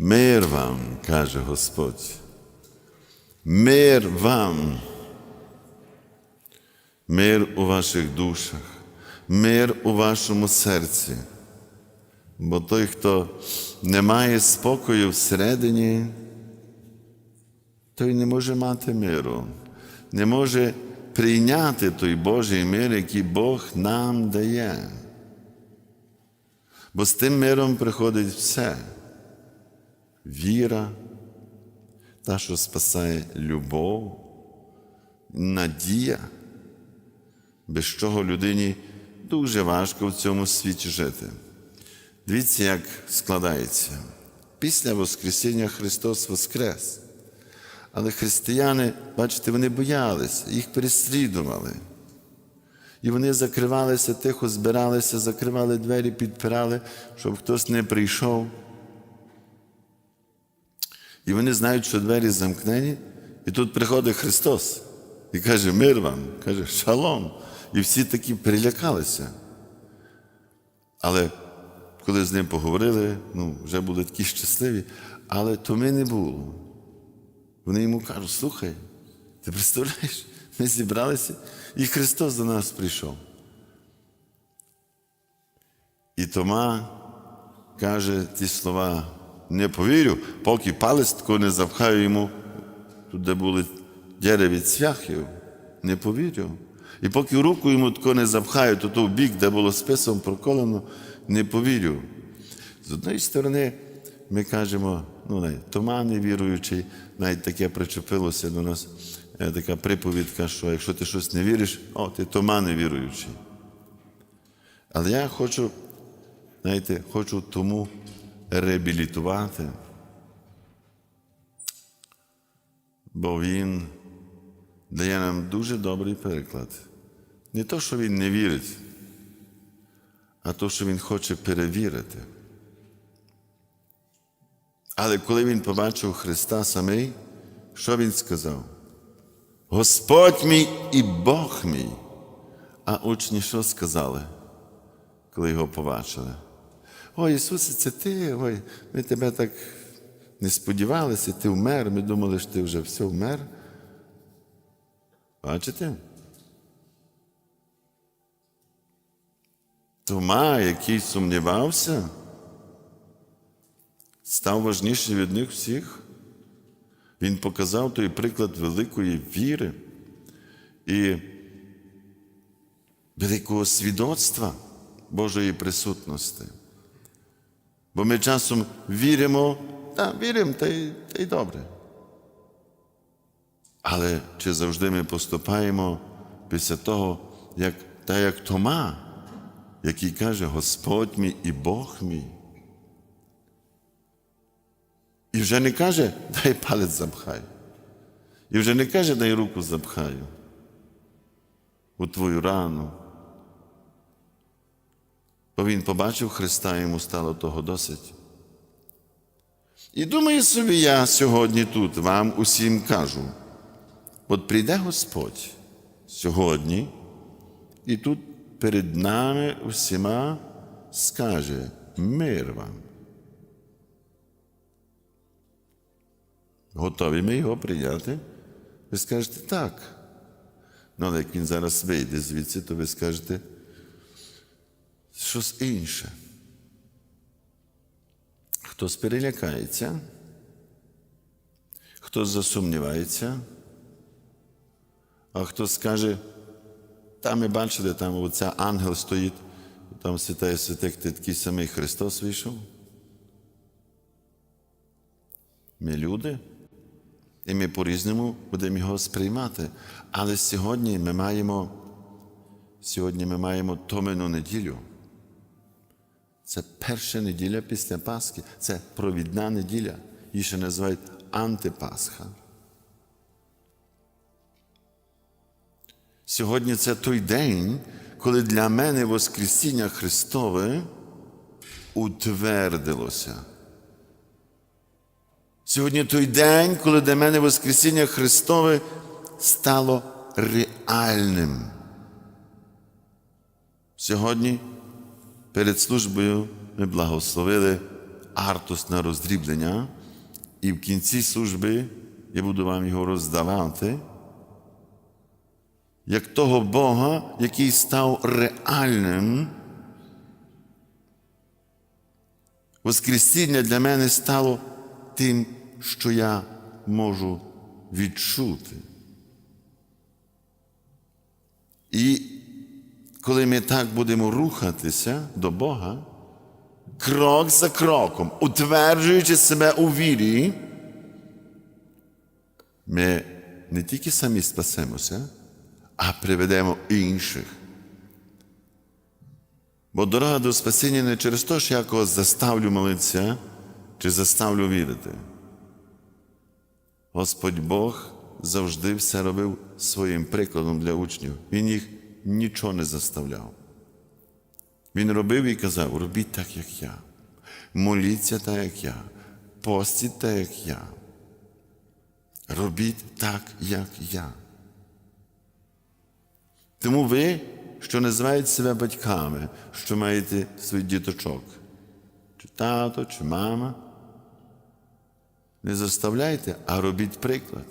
Мир вам, каже Господь. Мир вам. Мир у ваших душах, мир у вашому серці. Бо той, хто не має спокою всередині, той не може мати миру, не може прийняти той Божий мир, який Бог нам дає. Бо з тим миром приходить все. Віра, та, що спасає любов, надія, без чого людині дуже важко в цьому світі жити. Дивіться, як складається. Після Воскресіння Христос Воскрес. Але християни, бачите, вони боялися, їх переслідували. І вони закривалися, тихо збиралися, закривали двері, підпирали, щоб хтось не прийшов. І вони знають, що двері замкнені, і тут приходить Христос і каже: Мир вам, каже, шалом. І всі такі перелякалися. Але коли з ним поговорили, ну, вже були такі щасливі, але то ми не було. Вони йому кажуть, слухай, ти представляєш, ми зібралися, і Христос до нас прийшов. І Тома каже ті слова, не повірю, поки палець тако не запхаю йому, тут де були дяри від цвяхів, не повірю. І поки руку йому тако не запхаю, то то в бік, де було списом проколено, не повірю. З однієї сторони, ми кажемо, ну, не, Тома невіруючий, навіть таке причепилося до нас, е, така приповідка, що якщо ти щось не віриш, о, ти Тома невіруючий. Але я хочу, знаєте, хочу тому реабілітувати, бо він дає нам дуже добрий переклад. Не то, що він не вірить, а то, що він хоче перевірити. Але коли він побачив Христа самий, що він сказав? Господь мій і Бог мій. А учні що сказали, коли його побачили? Ой, Ісусе, це ти, ой, ми тебе так не сподівалися, ти вмер, ми думали, що ти вже все вмер. Бачите? Тома, який сумнівався, став важніший від них всіх. Він показав той приклад великої віри і великого свідоцтва Божої присутності. Бо ми часом віримо, так, віримо, та й, та й добре. Але чи завжди ми поступаємо після того, як, та як Тома, який каже Господь мій і Бог мій? І вже не каже, дай палець запхай. І вже не каже, дай руку запхаю у твою рану. Бо він побачив Христа, йому стало того досить. І думаю собі, я сьогодні тут вам усім кажу: от прийде Господь сьогодні, і тут перед нами усіма скаже мир вам. Готові ми його прийняти? Ви скажете так. Ну, але як він зараз вийде звідси, то ви скажете щось інше. Хтось перелякається, хтось засумнівається, а хтось скаже, там ми бачили, там оця ангел стоїть, там святає святих, ти такий самий Христос вийшов. Ми люди. І ми по-різному будемо його сприймати. Але сьогодні ми маємо сьогодні ми маємо Томину неділю. Це перша неділя після Пасхи. Це провідна неділя. Її ще називають антипасха. Сьогодні це той день, коли для мене Воскресіння Христове утвердилося. Сьогодні той день, коли для мене Воскресіння Христове стало реальним. Сьогодні перед службою ми благословили артус на роздріблення, і в кінці служби я буду вам його роздавати, як того Бога, який став реальним. Воскресіння для мене стало тим, що я можу відчути. І коли ми так будемо рухатися до Бога, крок за кроком, утверджуючи себе у вірі, ми не тільки самі спасемося, а приведемо інших. Бо дорога до спасіння не через те, що я когось заставлю молитися чи заставлю вірити. Господь Бог завжди все робив своїм прикладом для учнів. Він їх нічого не заставляв. Він робив і казав: робіть так, як я. Моліться так, як я. Постіть так, як я. Робіть так, як я. Тому ви, що називаєте себе батьками, що маєте своїх діточок, чи тато, чи мама, не заставляйте, а робіть приклад.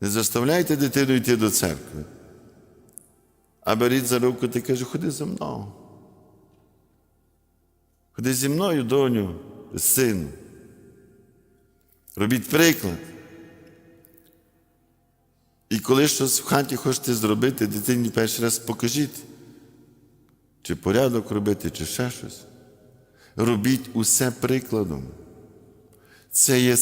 Не заставляйте дитину йти до церкви. А беріть за руку ти каже, ходи за мною. Ходи зі мною, доню, сину. Робіть приклад. І коли щось в хаті хочете зробити, дитині перший раз покажіть, чи порядок робити, чи ще щось. Робіть усе прикладом. Це є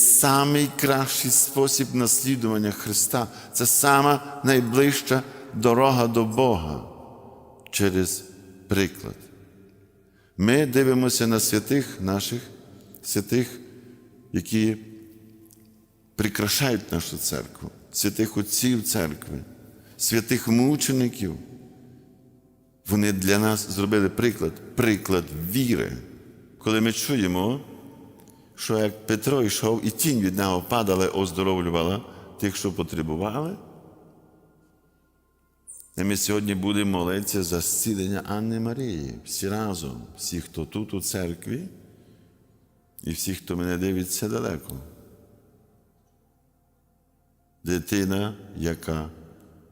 найкращий спосіб наслідування Христа. Це сама найближча дорога до Бога через приклад. Ми дивимося на святих наших, святих, які прикрашають нашу церкву, святих отців церкви, святих мучеників. Вони для нас зробили приклад, приклад віри. Коли ми чуємо, що як Петро йшов і тінь від нього падала, оздоровлювала тих, що потребували. І ми сьогодні будемо молитися за зцілення Анни Марії, всі разом, всі, хто тут у церкві, і всі, хто мене дивиться далеко. Дитина, яка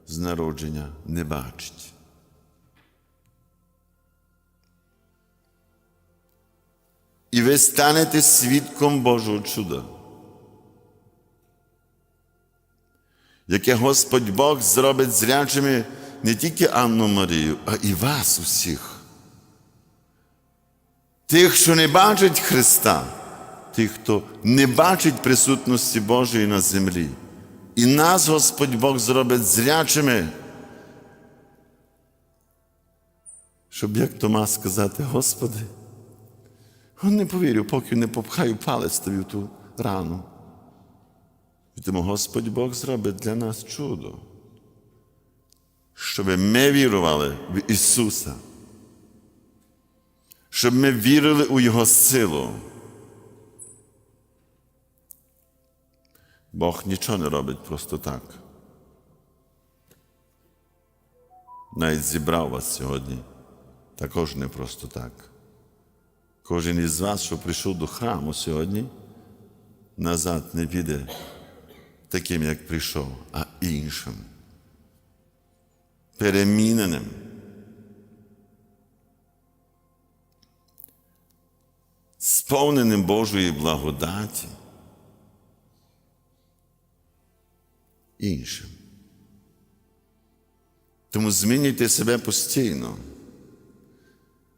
з народження не бачить. І ви станете свідком Божого чуда, яке Господь Бог зробить зрячими не тільки Анну Марію, а і вас усіх. Тих, що не бачать Христа, тих, хто не бачить присутності Божої на землі. І нас Господь Бог зробить зрячими. Щоб як Тома сказати, Господи, не повірю, поки не попхаю палець тобі в ту рану. Тому Господь Бог зробить для нас чудо, щоб ми вірували в Ісуса, щоб ми вірили у Його силу. Бог нічого не робить просто так. Навіть зібрав вас сьогодні також не просто так. Кожен із вас, що прийшов до храму сьогодні, назад не піде таким, як прийшов, а іншим. Переміненим. Сповненим Божої благодаті. Іншим. Тому змінюйте себе постійно.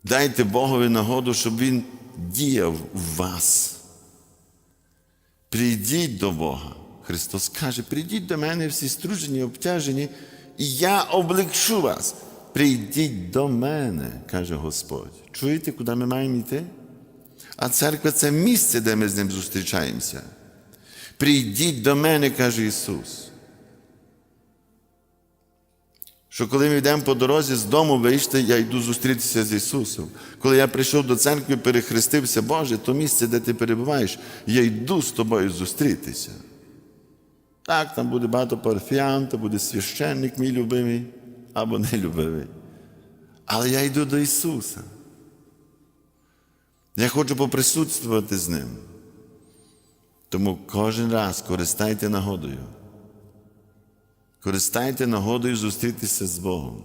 Дайте Богові нагоду, щоб Він діяв в вас. Прийдіть до Бога. Христос каже, прийдіть до мене всі стружені, обтяжені, і я облегшу вас. Прийдіть до мене, каже Господь. Чуєте, куди ми маємо йти? А церква це місце, де ми з ним зустрічаємося. Прийдіть до мене, каже Ісус. Що коли ми йдемо по дорозі з дому вийшти, я йду зустрітися з Ісусом. Коли я прийшов до церкви, перехрестився, Боже, то місце, де ти перебуваєш, я йду з тобою зустрітися. Так, там буде багато парфіян, то буде священник мій любимий або нелюбимий. Але я йду до Ісуса. Я хочу поприсутствувати з ним. Тому кожен раз користайте нагодою. Користайте нагодою зустрітися з Богом,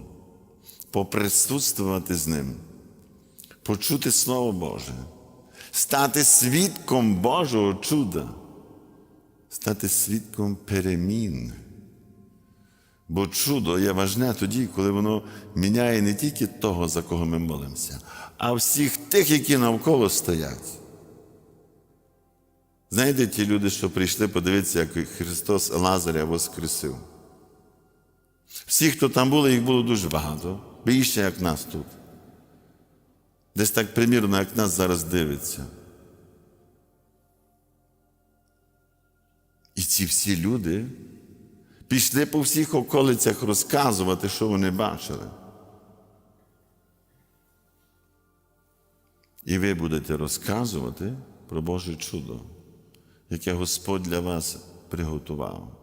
поприсутствувати з Ним, почути Слово Боже, стати свідком Божого чуда, стати свідком перемін. Бо чудо є важне тоді, коли воно міняє не тільки того, за кого ми молимося, а всіх тих, які навколо стоять. Знаєте, ті люди, що прийшли подивитися, як Христос Лазаря воскресив. Всі, хто там були, їх було дуже багато, більше, як нас тут. Десь так примірно, як нас зараз дивиться. І ці всі люди пішли по всіх околицях розказувати, що вони бачили. І ви будете розказувати про Боже чудо, яке Господь для вас приготував.